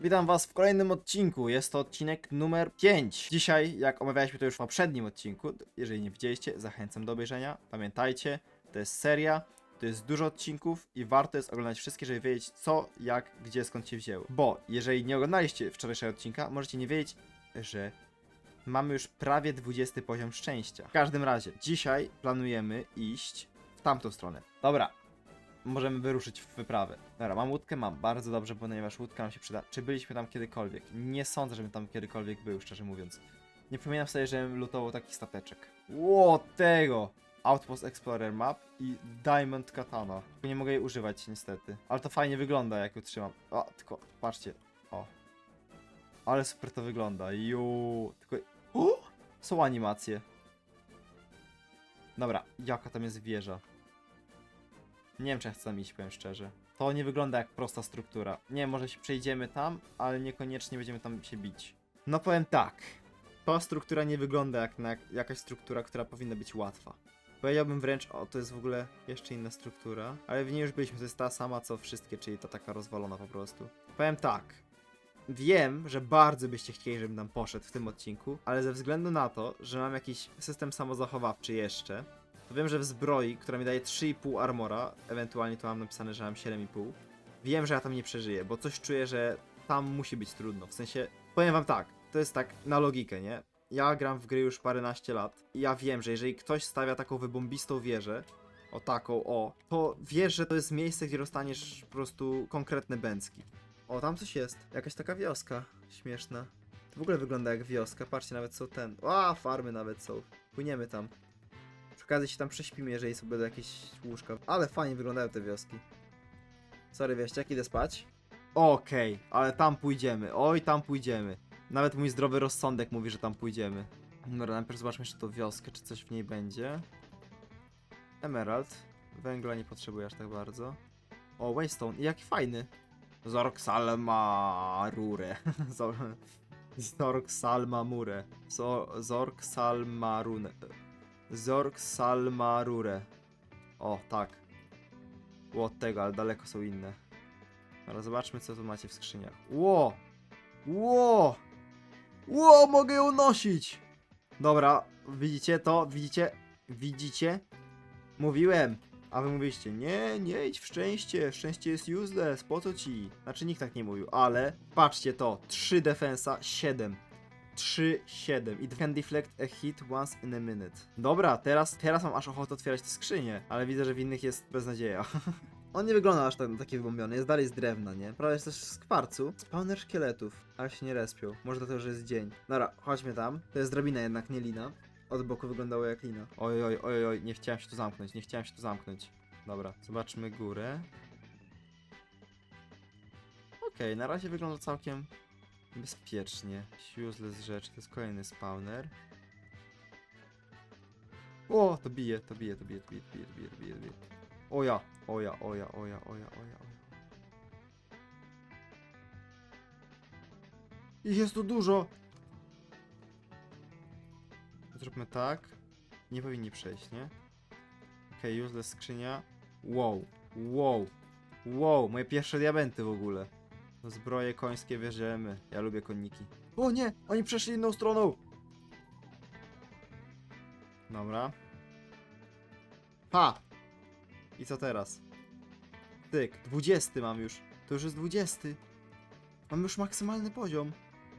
Witam was w kolejnym odcinku. Jest to odcinek numer 5. Dzisiaj, jak omawialiśmy to już w poprzednim odcinku, jeżeli nie widzieliście, zachęcam do obejrzenia. Pamiętajcie, to jest seria, to jest dużo odcinków i warto jest oglądać wszystkie, żeby wiedzieć co, jak, gdzie, skąd się wzięło. Bo jeżeli nie oglądaliście wczorajszego odcinka, możecie nie wiedzieć, że mamy już prawie 20 poziom szczęścia. W każdym razie, dzisiaj planujemy iść w tamtą stronę. Dobra, możemy wyruszyć w wyprawę. Dobra, mam łódkę? Mam. Bardzo dobrze, ponieważ łódka nam się przyda. Czy byliśmy tam kiedykolwiek? Nie sądzę, żebym tam kiedykolwiek był, szczerze mówiąc. Nie przypominam sobie, żebym lutował taki stateczek. Ło, tego! Outpost Explorer Map i Diamond Katana. Nie mogę jej używać niestety. Ale to fajnie wygląda, jak ją trzymam. O, tylko patrzcie. O. Ale super to wygląda. Ju. Tylko... O! Są animacje. Dobra, jaka tam jest wieża? Nie wiem, czy ja chcę tam iść, powiem szczerze. To nie wygląda jak prosta struktura. Nie, może się przejdziemy tam, ale niekoniecznie będziemy tam się bić. No powiem tak. Ta struktura nie wygląda jak na jak- jakaś struktura, która powinna być łatwa. Powiedziałbym wręcz, o to jest w ogóle jeszcze inna struktura, ale w niej już byliśmy, to jest ta sama co wszystkie, czyli ta taka rozwalona po prostu. Powiem tak. Wiem, że bardzo byście chcieli, żebym tam poszedł w tym odcinku, ale ze względu na to, że mam jakiś system samozachowawczy jeszcze, to wiem, że w zbroi, która mi daje 3,5 armora, ewentualnie tu mam napisane, że mam 7,5, wiem, że ja tam nie przeżyję, bo coś czuję, że tam musi być trudno. W sensie, powiem wam tak, to jest tak na logikę, nie? Ja gram w gry już paręnaście lat i ja wiem, że jeżeli ktoś stawia taką wybombistą wieżę, o taką, o, to wiesz, że to jest miejsce, gdzie dostaniesz po prostu konkretne bęcki. O, tam coś jest. Jakaś taka wioska śmieszna. To w ogóle wygląda jak wioska, patrzcie, nawet są ten. A, farmy nawet są. Płyniemy tam. Okazji się tam prześpimy, jeżeli sobie będą jakieś łóżka. Ale fajnie wyglądają te wioski. Sorry, wiesz, jak idę spać? Okej, ale tam pójdziemy. Oj, tam pójdziemy. Nawet mój zdrowy rozsądek mówi, że tam pójdziemy. Dobra, najpierw zobaczmy jeszcze tą wioskę, czy coś w niej będzie. Emerald. Węgla nie potrzebuję aż tak bardzo. O, Waystone. Jaki fajny. Zork Salmarure. Zor- Zork. Zo- Zork Salmarune. Zork Salmarure. O, tak. Było od tego, ale daleko są inne. Ale zobaczmy, co tu macie w skrzyniach. Ło! Ło! Ło, mogę ją nosić! Dobra, widzicie to? Widzicie? Widzicie? Mówiłem! A wy mówiliście, nie, nie idź w szczęście, szczęście jest useless, po co ci? Znaczy nikt tak nie mówił, ale patrzcie to, 3 defensa, 7. 3, 7 i can deflect a hit once in a minute. Dobra, teraz, teraz mam aż ochotę otwierać te skrzynie, ale widzę, że w innych jest beznadzieja. On nie wygląda aż tak, taki wybombiony, jest dalej z drewna, nie? Prawie jest też z kwarcu. Spawner szkieletów, ale się nie respią. Może dlatego, że jest dzień. Dobra, chodźmy tam. To jest drabina jednak, nie lina. Od boku wyglądało jak lina. Oj, oj, oj, oj, nie chciałem się tu zamknąć, nie chciałem się tu zamknąć. Dobra, zobaczmy górę. Okej, na razie wygląda całkiem bezpiecznie. Useless rzecz, to jest kolejny spawner. O, to bije, to bije, to bije, to bije, to bije, to bije, to bije, to bije. Oja, oja, oja, oja, oja, oja, oja. Ich jest tu dużo! Zróbmy tak. Nie powinni przejść, nie? Okej, okay, useless skrzynia. Wow, wow, wow, moje pierwsze diamenty w ogóle. Zbroje końskie bierzemy. Ja lubię konniki. O nie, oni przeszli inną stroną! Dobra. Ha! I co teraz? Tyk, 20 mam już. To już jest 20. Mam już maksymalny poziom.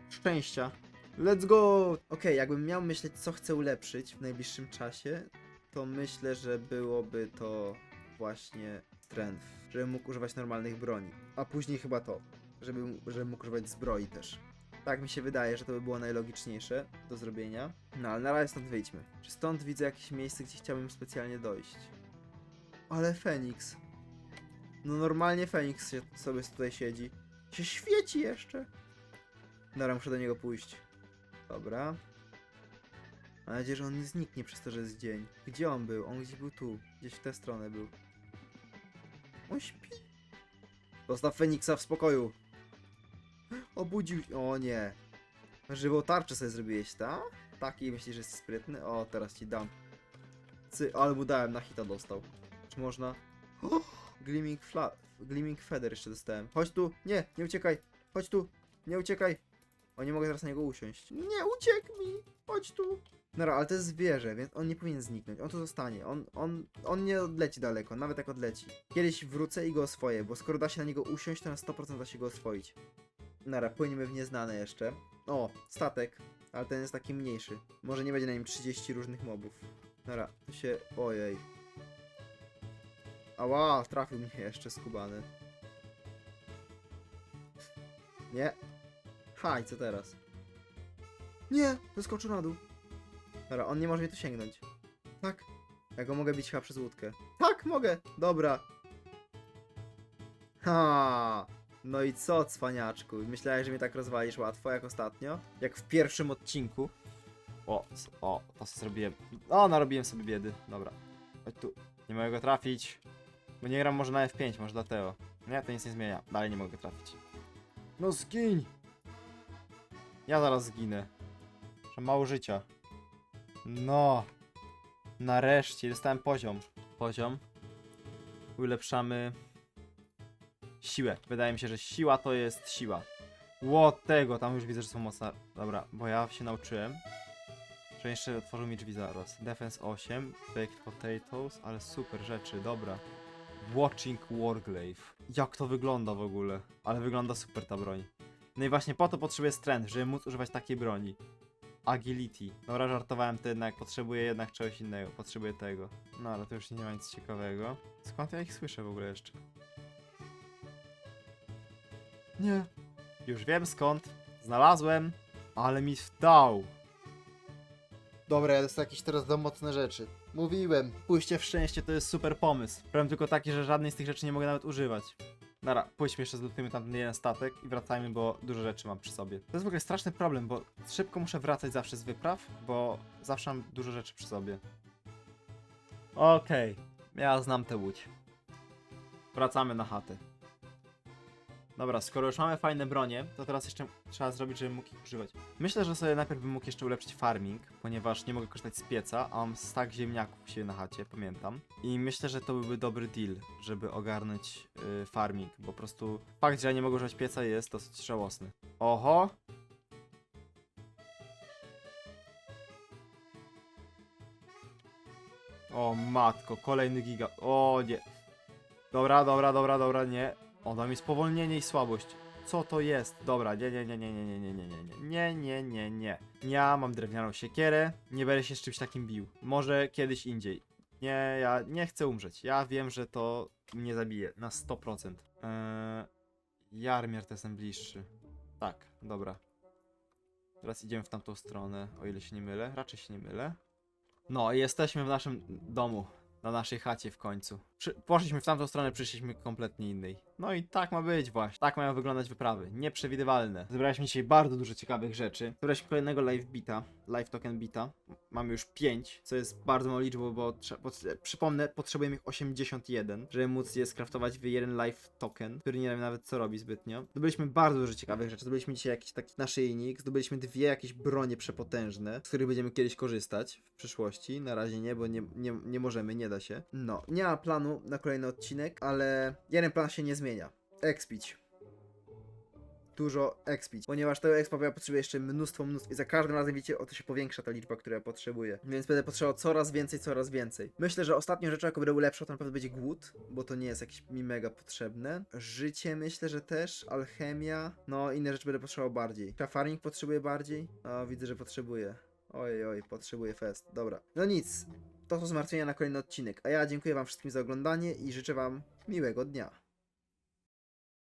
Szczęścia. Let's go! Okej, jakbym miał myśleć, co chcę ulepszyć w najbliższym czasie, to myślę, że byłoby to właśnie strength. Żebym mógł używać normalnych broni. A później chyba to. Żebym, żebym mógł używać zbroi też. Tak mi się wydaje, że to by było najlogiczniejsze do zrobienia. No ale na razie stąd wyjdźmy. Czy stąd widzę jakieś miejsce, gdzie chciałbym specjalnie dojść? Ale Feniks. No normalnie Feniks sobie tutaj siedzi. Się świeci jeszcze. Dobra, muszę do niego pójść. Dobra. Mam nadzieję, że on nie zniknie przez to, że jest dzień. Gdzie on był? On gdzieś był tu. Gdzieś w tę stronę był. On śpi. Zostaw Feniksa w spokoju. Obudził. O nie. Żywą tarczę sobie zrobiłeś, tak? Taki myślisz, że jest sprytny? O, teraz ci dam. Cy, ale mu dałem, na hita dostał. Czy można? O, gleaming fla... Gleaming feather jeszcze dostałem. Chodź tu. Nie, nie uciekaj. Chodź tu. nie uciekaj. O, nie mogę teraz na niego usiąść. Nie, uciekł mi! Chodź tu. Dobra, ale to jest zwierzę, więc on nie powinien zniknąć. On tu zostanie. On, on, on nie odleci daleko, nawet jak odleci. Kiedyś wrócę i go oswoję, bo skoro da się na niego usiąść, to na 100% da się go oswoić. Nara, płyniemy w nieznane jeszcze. O, statek. Ale ten jest taki mniejszy. Może nie będzie na nim 30 różnych mobów. Nara, to się... Ojej. Ała, trafił mnie jeszcze skubany. Nie. Haj, co teraz? Nie, wyskoczył na dół. Dobra, on nie może mnie tu sięgnąć. Tak. Ja go mogę bić chyba przez łódkę. Tak, mogę. Dobra. Ha. No i co, cwaniaczku? Myślałeś, że mnie tak rozwalisz łatwo, jak ostatnio? Jak w pierwszym odcinku. O, o, to zrobiłem. O, narobiłem sobie biedy. Dobra. Chodź tu. Nie mogę go trafić. Bo nie gram może na F5, może dlatego. Nie, to nic nie zmienia. Dalej nie mogę trafić. No zgiń! Ja zaraz zginę. Że mało życia. No. Nareszcie dostałem poziom. Poziom. Ulepszamy siłę. Wydaje mi się, że siła to jest siła. Ło tego, tam już widzę, że są mocne. Dobra, bo ja się nauczyłem. Że jeszcze otworzył mi drzwi zaraz. Defense 8, Baked Potatoes, ale super rzeczy, dobra. Watching Warglaive. Jak to wygląda w ogóle? Ale wygląda super ta broń. No i właśnie po to potrzebuję strength, żeby móc używać takiej broni. Agility. Dobra, żartowałem, to jednak potrzebuję jednak czegoś innego. Potrzebuję tego. No ale to już nie ma nic ciekawego. Skąd ja ich słyszę w ogóle jeszcze? Nie. Już wiem skąd. Znalazłem, ale mi wdał. Dobra, ja dostaję jakieś teraz za mocne rzeczy. Mówiłem. Pójście w szczęście to jest super pomysł. Problem tylko taki, że żadnej z tych rzeczy nie mogę nawet używać. Dobra, pójdźmy jeszcze, zlutujmy tam ten jeden statek i wracajmy, bo dużo rzeczy mam przy sobie. To jest w ogóle straszny problem, bo szybko muszę wracać zawsze z wypraw, bo zawsze mam dużo rzeczy przy sobie. Okej, ja znam tę łódź. Wracamy na chatę. Dobra, skoro już mamy fajne bronie, to teraz jeszcze trzeba zrobić, żebym mógł ich używać. Myślę, że sobie najpierw bym mógł jeszcze ulepszyć farming, ponieważ nie mogę korzystać z pieca, a mam stack ziemniaków siebie na chacie, pamiętam. I myślę, że to byłby dobry deal, żeby ogarnąć y, farming, bo po prostu fakt, że ja nie mogę używać pieca jest dosyć żałosny. Oho! O matko, kolejny giga. O nie. Dobra, dobra, dobra, dobra, nie. O, dam mi spowolnienie i słabość. Co to jest? Dobra, nie, nie, nie, nie, nie, nie, nie, nie, nie, nie, nie, nie, nie. Ja mam drewnianą siekierę, nie będę się z czymś takim bił. Może kiedyś indziej. Nie, ja nie chcę umrzeć. Ja wiem, że to mnie zabije na 100%. Eee, Jarmier to jest ten bliższy. Tak, dobra. Teraz idziemy w tamtą stronę, o ile się nie mylę. Raczej się nie mylę. No, jesteśmy w naszym domu. Na naszej chacie w końcu. Przy, poszliśmy w tamtą stronę, przyszliśmy kompletnie innej. No i tak ma być właśnie. Tak mają wyglądać wyprawy. Nieprzewidywalne. Zebraliśmy dzisiaj bardzo dużo ciekawych rzeczy. Zebraliśmy kolejnego live bita. Live token bita. Mamy już 5, co jest bardzo małą liczbą, bo przypomnę, potrzebujemy ich 81, żeby móc je skraftować w jeden live token, który nie wiem nawet co robi zbytnio. Zdobyliśmy bardzo dużo ciekawych rzeczy. Zdobyliśmy dzisiaj jakiś taki naszyjnik, zdobyliśmy dwie jakieś bronie przepotężne, z których będziemy kiedyś korzystać w przyszłości. Na razie nie, bo nie, nie, nie możemy, nie da się. No, nie ma planu na kolejny odcinek, ale jeden plan się nie zmienia. Expić dużo expić, ponieważ tego expa ja potrzebuję jeszcze mnóstwo, mnóstwo i za każdym razem wiecie, o to się powiększa ta liczba, którą ja potrzebuję, więc będę potrzebował coraz więcej, coraz więcej. Myślę, że ostatnią rzeczą, jaką będę ulepszał, to na pewno będzie głód, bo to nie jest jakieś mi mega potrzebne. Życie myślę, że też, alchemia, no inne rzeczy będę potrzebował bardziej. Farming potrzebuję bardziej, o widzę, że potrzebuję. Oj, oj, potrzebuję fest, dobra. No nic, to są zmartwienia na kolejny odcinek, a ja dziękuję wam wszystkim za oglądanie i życzę wam miłego dnia.